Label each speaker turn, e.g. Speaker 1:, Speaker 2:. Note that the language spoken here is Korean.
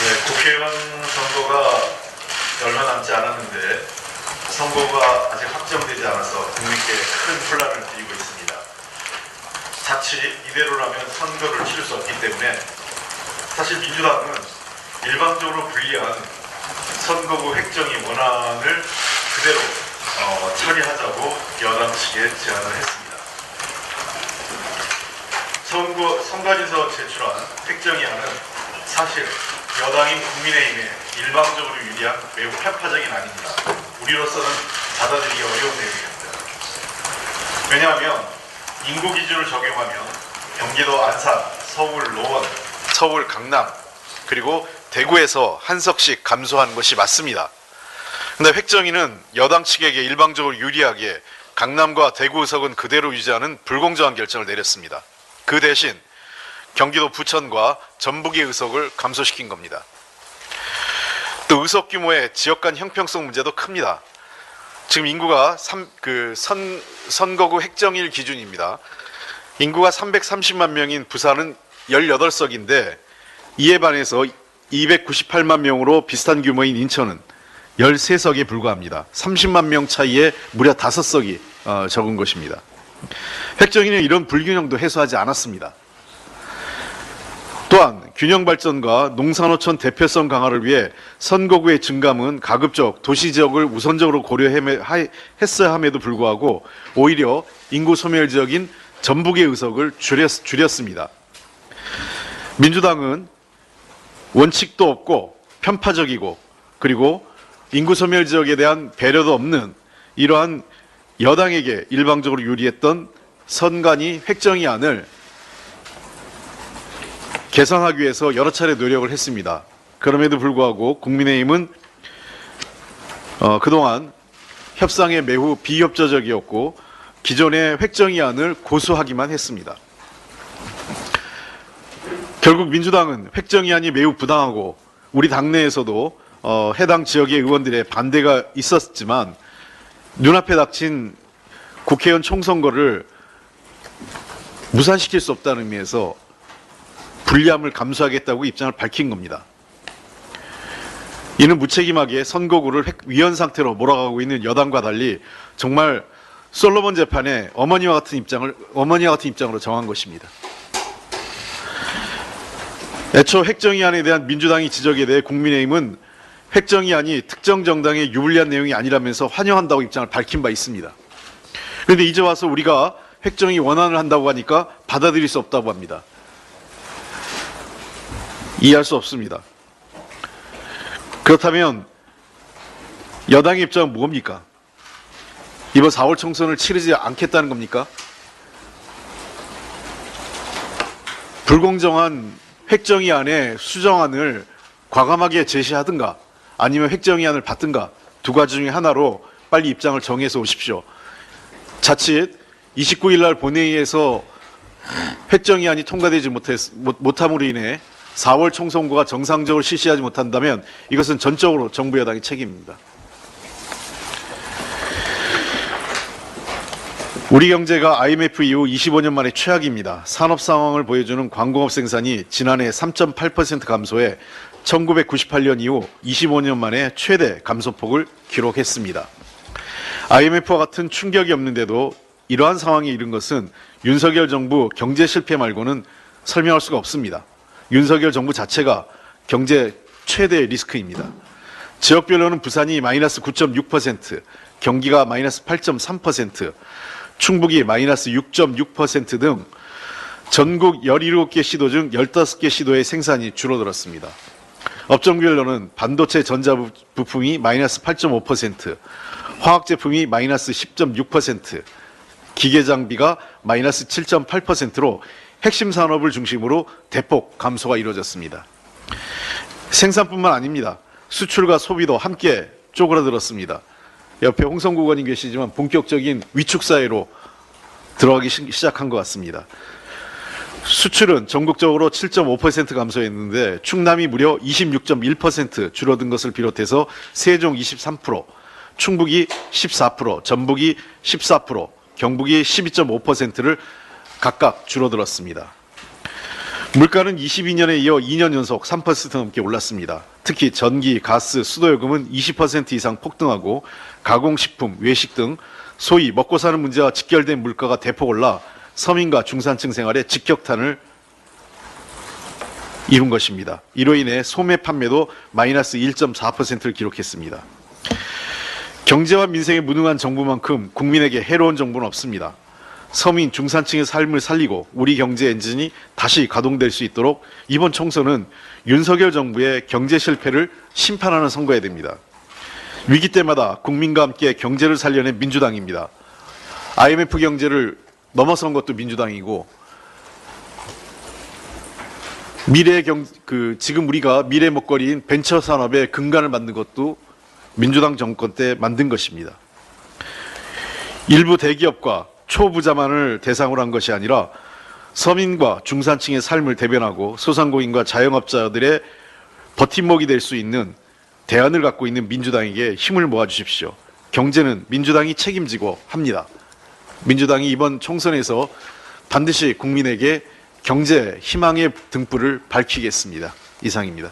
Speaker 1: 네, 국회의원 선거가 얼마 남지 않았는데 선거가 아직 확정되지 않아서 국민께 큰 혼란을 드리고 있습니다. 자칫 이대로라면 선거를 치를 수 없기 때문에 사실 민주당은 일방적으로 불리한 선거구 획정의 원안을 그대로 어, 처리하자고 여당 측에 제안을 했습니다. 선거, 선관위에서 제출한 획정의안은 사실 여당인 국민의힘에 일방적으로 유리한 매우 편파적인 안입니다. 우리로서는 받아들이기 어려운 내용입니다. 왜냐하면 인구 기준을 적용하면 경기도 안산, 서울 노원, 서울 강남 그리고 대구에서 한 석씩 감소한 것이 맞습니다. 근데 획정위는 여당 측에게 일방적으로 유리하게 강남과 대구 의석은 그대로 유지하는 불공정한 결정을 내렸습니다. 그 대신 경기도 부천과 전북의 의석을 감소시킨 겁니다. 또 의석 규모의 지역 간 형평성 문제도 큽니다. 지금 인구가 3, 그 선, 선거구 획정일 기준입니다. 인구가 330만 명인 부산은 18석인데 이에 반해서 298만 명으로 비슷한 규모인 인천은 13석에 불과합니다. 30만 명 차이에 무려 5석이 어, 적은 것입니다. 획정위는 이런 불균형도 해소하지 않았습니다. 균형 발전과 농산어촌 대표성 강화를 위해 선거구의 증감은 가급적 도시 지역을 우선적으로 고려했어야 함에도 불구하고 오히려 인구 소멸 지역인 전북의 의석을 줄였, 줄였습니다. 민주당은 원칙도 없고 편파적이고 그리고 인구 소멸 지역에 대한 배려도 없는 이러한 여당에게 일방적으로 유리했던 선관위 획정의안을 개선하기 위해서 여러 차례 노력을 했습니다. 그럼에도 불구하고 국민의힘은 어, 그동안 협상에 매우 비협조적이었고 기존의 획정의안을 고수하기만 했습니다. 결국 민주당은 획정의안이 매우 부당하고 우리 당내에서도 어, 해당 지역의 의원들의 반대가 있었지만 눈앞에 닥친 국회의원 총선거를 무산시킬 수 없다는 의미에서 불리함을 감수하겠다고 입장을 밝힌 겁니다. 이는 무책임하게 선거구를 획- 위헌 상태로 몰아가고 있는 여당과 달리 정말 솔로몬 재판에 어머니와 같은 입장을 어머니와 같은 입장으로 정한 것입니다. 애초 획정의안에 대한 민주당의 지적에 대해 국민의힘은 획정의안이 특정 정당에 유불리한 내용이 아니라면서 환영한다고 입장을 밝힌 바 있습니다. 그런데 이제 와서 우리가 획정의 원안을 한다고 하니까 받아들일 수 없다고 합니다. 이해할 수 없습니다. 그렇다면 여당의 입장은 뭡니까? 이번 4월 총선을 치르지 않겠다는 겁니까? 불공정한 획정의안의 수정안을 과감하게 제시하든가 아니면 획정의안을 받든가 두 가지 중에 하나로 빨리 입장을 정해서 오십시오. 자칫 29일 날 본회의에서 획정의안이 통과되지 못함으로 인해 4월 총선거가 정상적으로 실시하지 못한다면 이것은 전적으로 정부 여당의 책임입니다. 우리 경제가 IMF 이후 25년 만에 최악입니다. 산업 상황을 보여주는 광공업 생산이 지난해 3.8% 감소해 1998년 이후 25년 만에 최대 감소폭을 기록했습니다. IMF와 같은 충격이 없는데도 이러한 상황에 이른 것은 윤석열 정부 경제 실패 말고는 설명할 수가 없습니다. 윤석열 정부 자체가 경제 최대 리스크입니다. 지역별로는 부산이 마이너스 9.6%, 경기가 마이너스 8.3%, 충북이 마이너스 6.6%등 전국 17개 시도 중 15개 시도의 생산이 줄어들었습니다. 업종별로는 반도체 전자 부- 부품이 마이너스 8.5%, 화학 제품이 마이너스 10.6%, 기계 장비가 마이너스 7.8%로 핵심 산업을 중심으로 대폭 감소가 이루어졌습니다. 생산뿐만 아닙니다. 수출과 소비도 함께 쪼그라들었습니다. 옆에 홍성구 의원님 계시지만 본격적인 위축 사회로 들어가기 시- 시작한 것 같습니다. 수출은 전국적으로 7.5% 감소했는데 충남이 무려 26.1% 줄어든 것을 비롯해서 세종 23%, 충북이 14%, 전북이 14%, 경북이 12.5%를 각각 줄어들었습니다. 물가는 22년에 이어 2년 연속 3% 넘게 올랐습니다. 특히 전기, 가스, 수도요금은 20% 이상 폭등하고 가공식품, 외식 등 소위 먹고 사는 문제와 직결된 물가가 대폭 올라 서민과 중산층 생활에 직격탄을 이룬 것입니다. 이로 인해 소매 판매도 마이너스 1.4%를 기록했습니다. 경제와 민생에 무능한 정부만큼 국민에게 해로운 정부는 없습니다. 서민 중산층의 삶을 살리고 우리 경제 엔진이 다시 가동될 수 있도록 이번 총선은 윤석열 정부의 경제 실패를 심판하는 선거해야 됩니다. 위기 때마다 국민과 함께 경제를 살려낸 민주당입니다. IMF 경제를 넘어선 것도 민주당이고 미래 경, 그, 지금 우리가 미래 먹거리인 벤처 산업의 근간을 만든 것도 민주당 정권 때 만든 것입니다. 일부 대기업과 초부자만을 대상으로 한 것이 아니라 서민과 중산층의 삶을 대변하고 소상공인과 자영업자들의 버팀목이 될 수 있는 대안을 갖고 있는 민주당에게 힘을 모아 주십시오. 경제는 민주당이 책임지고 합니다. 민주당이 이번 총선에서 반드시 국민에게 경제 희망의 등불을 밝히겠습니다. 이상입니다.